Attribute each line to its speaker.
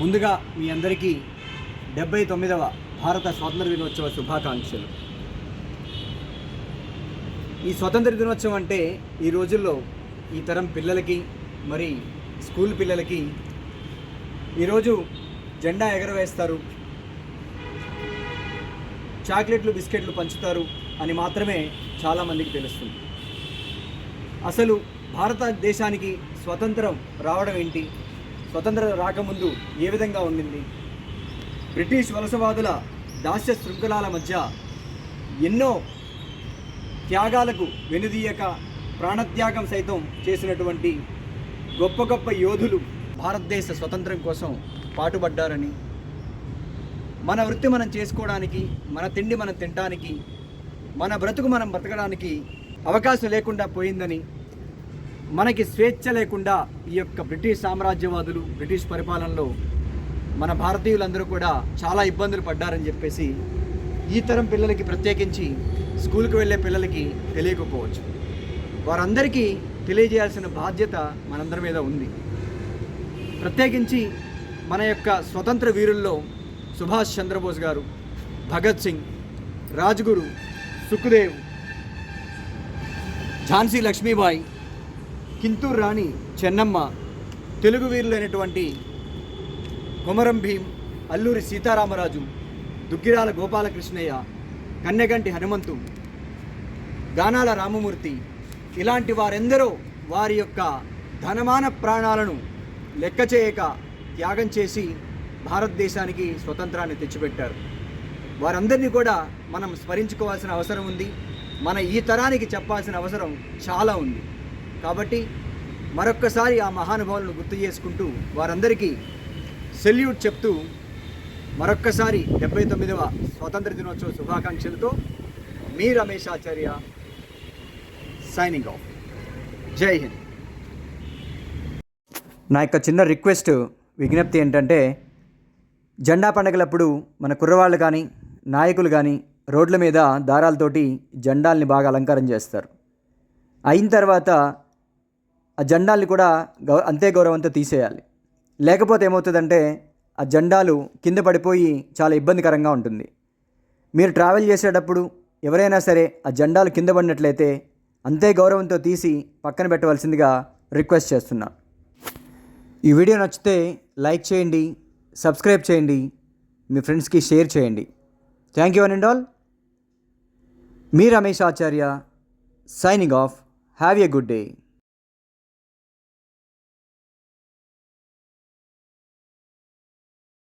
Speaker 1: ముందుగా మీ అందరికీ డెబ్బై తొమ్మిదవ భారత స్వాతంత్ర దినోత్సవ శుభాకాంక్షలు. ఈ స్వాతంత్ర దినోత్సవం అంటే ఈ రోజుల్లో ఈ తరం పిల్లలకి మరి స్కూల్ పిల్లలకి ఈరోజు జెండా ఎగరవేస్తారు. చాక్లెట్లు బిస్కెట్లు పంచుతారు అని మాత్రమే చాలామందికి తెలుస్తుంది. అసలు భారతదేశానికి స్వతంత్రం రావడం ఏంటి? స్వతంత్ర రాకముందు ఏ విధంగా ఉండింది? బ్రిటిష్ వలసవాదుల దాస్య శృంఖలాల మధ్య ఎన్నో త్యాగాలకు వెనుదీయక ప్రాణత్యాగం సైతం చేసినటువంటి గొప్ప గొప్ప యోధులు భారతదేశ స్వతంత్రం కోసం పాటుపడ్డారని మన వృత్తి మనం చేసుకోవడానికి మన తిండి మనం తినడానికి మన బ్రతుకు మనం బ్రతకడానికి అవకాశం లేకుండా పోయిందని మనకి స్వేచ్ఛ లేకుండా ఈ యొక్క బ్రిటిష్ సామ్రాజ్యవాదులు బ్రిటిష్ పరిపాలనలో మన భారతీయులందరూ కూడా చాలా ఇబ్బందులు పడ్డారని చెప్పేసి ఈ తరం పిల్లలకి ప్రత్యేకించి స్కూల్కి వెళ్ళే పిల్లలకి తెలియకపోవచ్చు. వారందరికీ తెలియజేయాల్సిన బాధ్యత మనందరి మీద ఉంది. ప్రత్యేకించి మన యొక్క స్వతంత్ర వీరుల్లో సుభాష్ చంద్రబోస్ గారు భగత్ సింగ్ రాజ్గురు సుఖ్దేవ్ ఝాన్సీ లక్ష్మీబాయి కింతూరు రాణి చెన్నమ్మ తెలుగు వీరులైనటువంటి కొమరం భీం అల్లూరి సీతారామరాజు దుగ్గిరాల గోపాలకృష్ణయ్య కన్నెగంటి హనుమంతు గానాల రామమూర్తి ఇలాంటి వారెందరో వారి యొక్క ధనమాన ప్రాణాలను లెక్క చేయక త్యాగం చేసి భారతదేశానికి స్వతంత్రాన్ని తెచ్చిపెట్టారు. వారందరినీ కూడా మనం స్మరించుకోవాల్సిన అవసరం ఉంది. మన ఈ తరానికి చెప్పాల్సిన అవసరం చాలా ఉంది. కాబట్టి మరొక్కసారి ఆ మహానుభావులను గుర్తు చేసుకుంటూ వారందరికీ సెల్యూట్ చెప్తూ మరొక్కసారి డెబ్బై తొమ్మిదవ స్వాతంత్ర దినోత్సవ శుభాకాంక్షలతో మీ రమేష్ ఆచార్య సైనింగ్ ఆఫ్ జై హింద్. నా యొక్క చిన్న రిక్వెస్ట్ విజ్ఞప్తి ఏంటంటే జెండా పండగలప్పుడు మన కుర్రవాళ్ళు కానీ నాయకులు కానీ రోడ్ల మీద దారాలతోటి జెండాల్ని బాగా అలంకారం చేస్తారు. అయిన తర్వాత ఆ జెండాల్ని కూడా గౌ అంతే గౌరవంతో తీసేయాలి. లేకపోతే ఏమవుతుందంటే ఆ జెండాలు కింద పడిపోయి చాలా ఇబ్బందికరంగా ఉంటుంది. మీరు ట్రావెల్ చేసేటప్పుడు ఎవరైనా సరే ఆ జెండాలు కింద పడినట్లయితే అంతే గౌరవంతో తీసి పక్కన పెట్టవలసిందిగా రిక్వెస్ట్ చేస్తున్నా. ఈ వీడియో నచ్చితే లైక్ చేయండి సబ్స్క్రైబ్ చేయండి మీ ఫ్రెండ్స్కి షేర్ చేయండి. Thank you and all. Me Ramesh Acharya signing off. Have a good day.